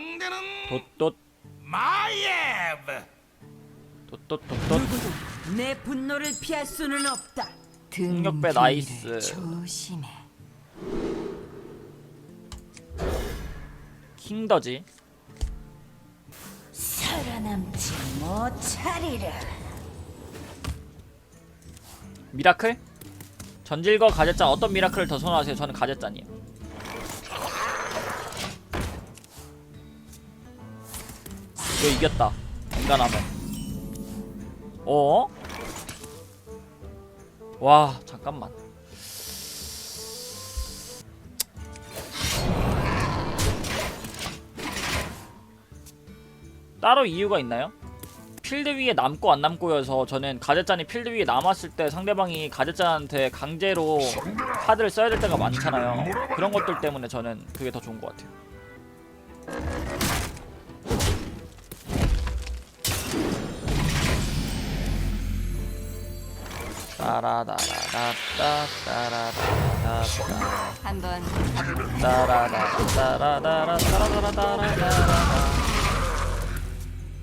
상대는 돛돛 마예브. 돛돛 돛돛 내 분노를 피할 수는 없다. 뒤를 나이스. 조심해. 킹더지 살아남지 못하리라. 미라클? 전질거 가젯잔 어떤 미라클을 더 선호하세요? 저는 가젯잔이에요 이거 이겼다 인간하면 어? 와 잠깐만 따로 이유가 있나요? 필드 위에 남고 안 남고여서 저는 가젯잔이 필드 위에 남았을 때 상대방이 가젯잔한테 강제로 카드를 써야 될 때가 많잖아요. 그런 것들 때문에 저는 그게 더 좋은 것 같아요.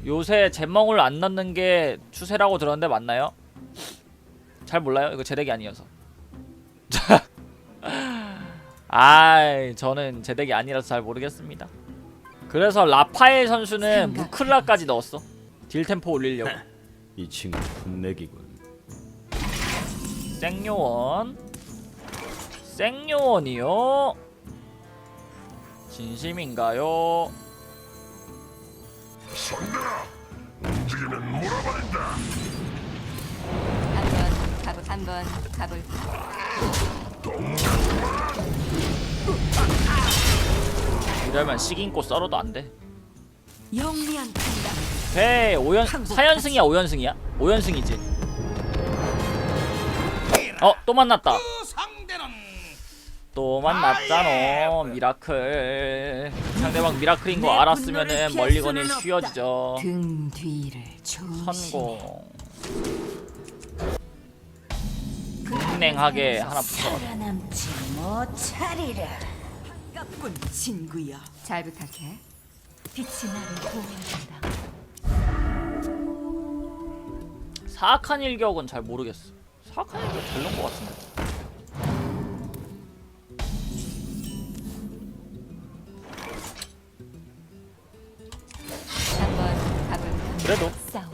요새 잼멍을 안 넣는 게 추세라고 들었는데 맞나요? 잘 몰라요. 이거 제덱이 아니어서. 아, 저는 제덱이 아니라서 잘 모르겠습니다. 그래서 라파엘 선수는 무클라까지 넣었어. 딜 템포 올리려고. 이 친구 분내기군. 생요원. 생요원이요. 진심인가요? 한번 가볼 한번 가볼. 이러면 식인고 썰어도 안 돼. 영리한 판단. 배 5연 4연승이야 5연승이야? 5연승이지. 어, 또 만났다. 그 상대는 또 만났잖아. 미라클. 상대방 미라클인 거내 알았으면은 멀리건이 쉬워지죠. 등 뒤를 조심해. 선공. 냉랭하게 하나 붙여. 살아남지 못하리라. 친구야. 잘 부탁해. 빛이 나를 보호한다. 사악한 일격은 잘 모르겠어. 사악한 일격 잘 넣은 것 같은데. 한번 가볼까? 그래도 싸움.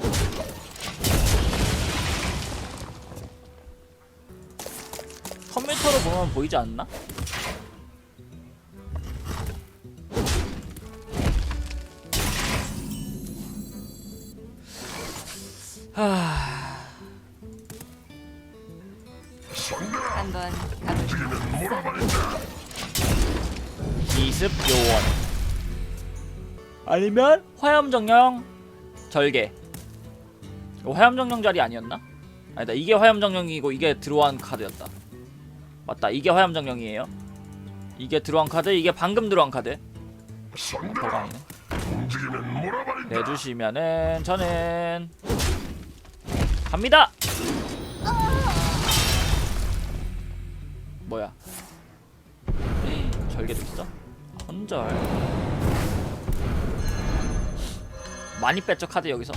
컴퓨터로 보면 보이지 않나? 하... 요원. 아니면 화염정령 절개. 화염정령 자리 아니었나? 아니다 이게 화염정령이고 이게 들어온 카드였다. 맞다 이게 화염정령이에요. 이게 들어온 카드 이게 방금 들어온 카드. 어, 버강이네 내주시면은 저는 갑니다. 뭐야? 절개도 있어? 혼절. 많이 뺐죠 카드 여기서?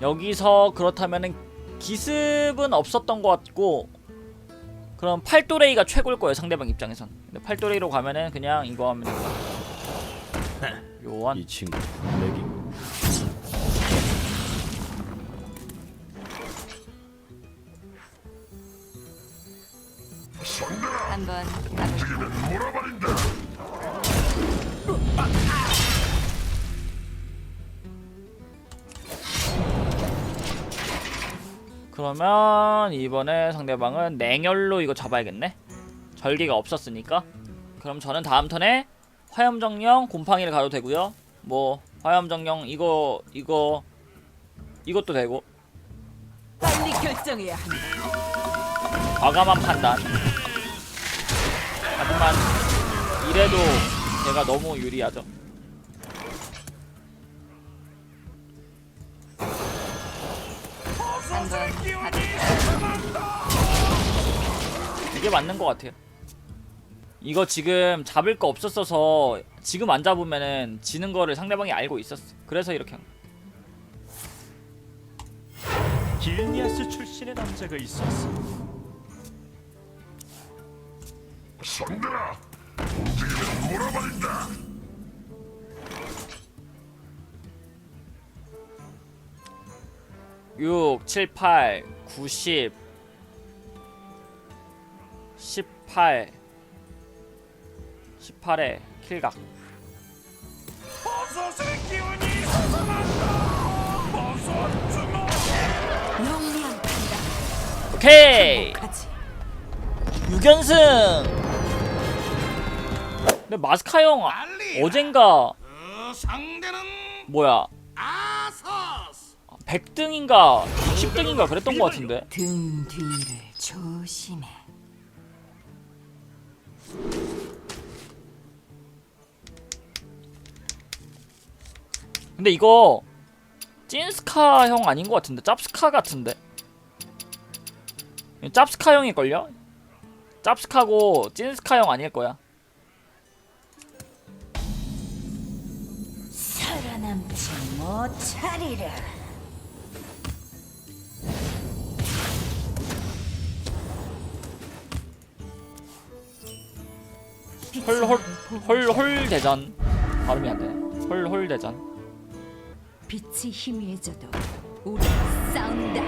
여기서 그렇다면은 기습은 없었던 것 같고 그럼 팔도레이가 최고일 거예요 상대방 입장에선. 근데 팔도레이로 가면은 그냥 이거 하면 됩니다 요한 이 친구 풋내기군. 한번 가볼까? 그러면 이번에 상대방은 냉혈로 이거 잡아야겠네 절개가 없었으니까 그럼 저는 다음 턴에 화염정령 곰팡이를 가도 되고요. 뭐 화염정령 이거 이거 이것도 되고. 빨리 결정해야 한다. 과감한 판단. 하지만 이래도 제가 너무 유리하죠. 이게 맞는 것 같아요. 이거 지금 잡을 거 없었어서 지금 안 잡으면은 지는 거를 상대방이 알고 있었어. 그래서 이렇게 한 거야. 길니아스 출신의 남자가 있었어. 상대라 움직이면 몰아버린다. 육, 칠, 팔, 구십, 십팔. 18에 킬각. 오케이. 6연승. 근데 마스카 형 어젠가 뭐야? 100등인가 60등인가 그랬던 것 같은데? 등 뒤를 조심해. 근데 이거 찐스카 형 아닌 것 같은데? 짭스카 같은데? 짭스카 형일걸요? 짭스카고 찐스카 형 아닐 거야. 살아남지 못하리라. 헐헐 헐 헐 대전. 발음이 안 되네. 헐헐 대전 빛이 희미해져도 우리 싸운다.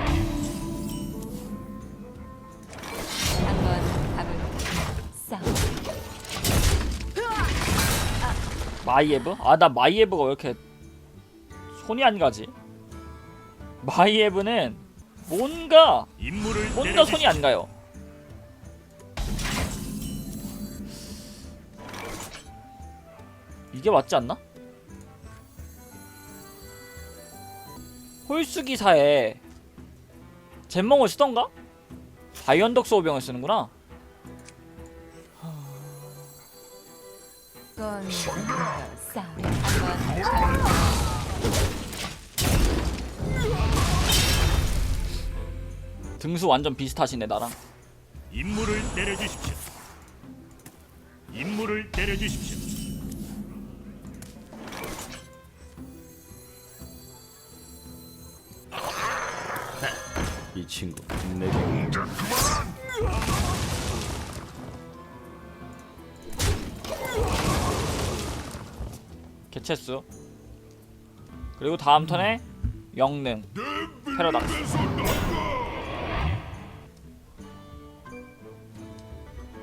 한번 가볼까? 싸움. 마이에브? 아 나 마이에브가 왜 이렇게 손이 안 가지? 마이에브는 뭔가 임무를 뭔가 손이 안 가요. 이게 맞지 않나? 홀수 기사에 젠멍을 쓰던가? 다이언덕 소병을 쓰는구나. 등수 완전 비슷하시네 나랑. 임무를 내려주십시오. 임무를 내려주십시오. 친구 내게 개체수. 그리고 다음 턴에 영능. 패러닥스.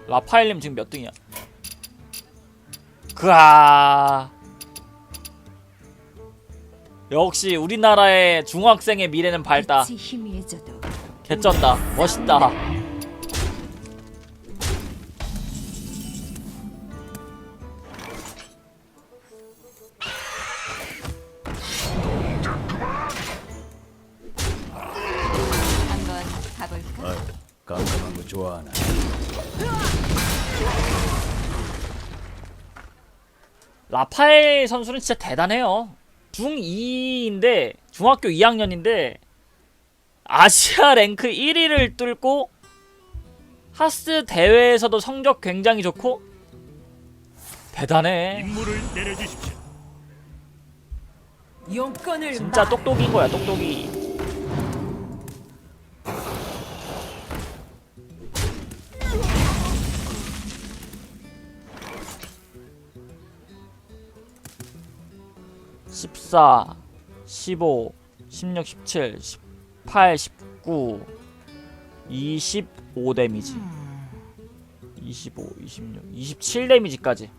라파엘님 지금 몇 등이야? 그아. 역시 우리나라의 중학생의 미래는 밝다. 빛이 개쩐다. 멋있다. 라파엘 선수는 진짜 대단해요. 중2인데 중학교 2학년인데 아시아 랭크 1위를 뚫고 하스 대회에서도 성적 굉장히 좋고 대단해. 임무를 내려주십시오. 용건을 진짜 말. 똑똑인 거야, 똑똑이. 십사, 십오, 십육, 십칠, 십 팔, 십구, 이십오 데미지. 이십오, 이십육, 이십칠 데미지까지.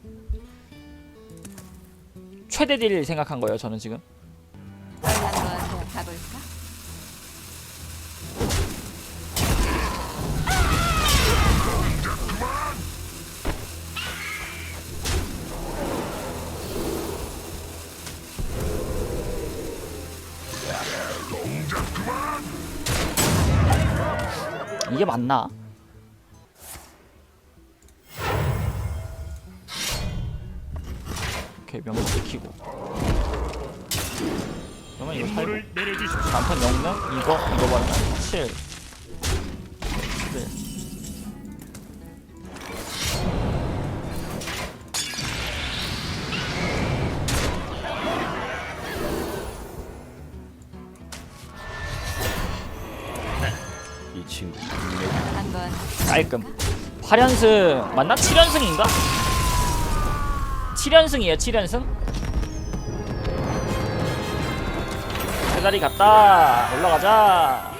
최대 딜 생각한 거예요, 저는 지금. 한번 가볼까? 이게 맞나? 오케이 명 지키고 그러면 이거 살고 내려주십시오. 남편 영능 이거 이거 받으면 7 네. 깔끔 8연승 맞나? 7연승인가? 7연승이에요 7연승? 세다리 갔다 올라가자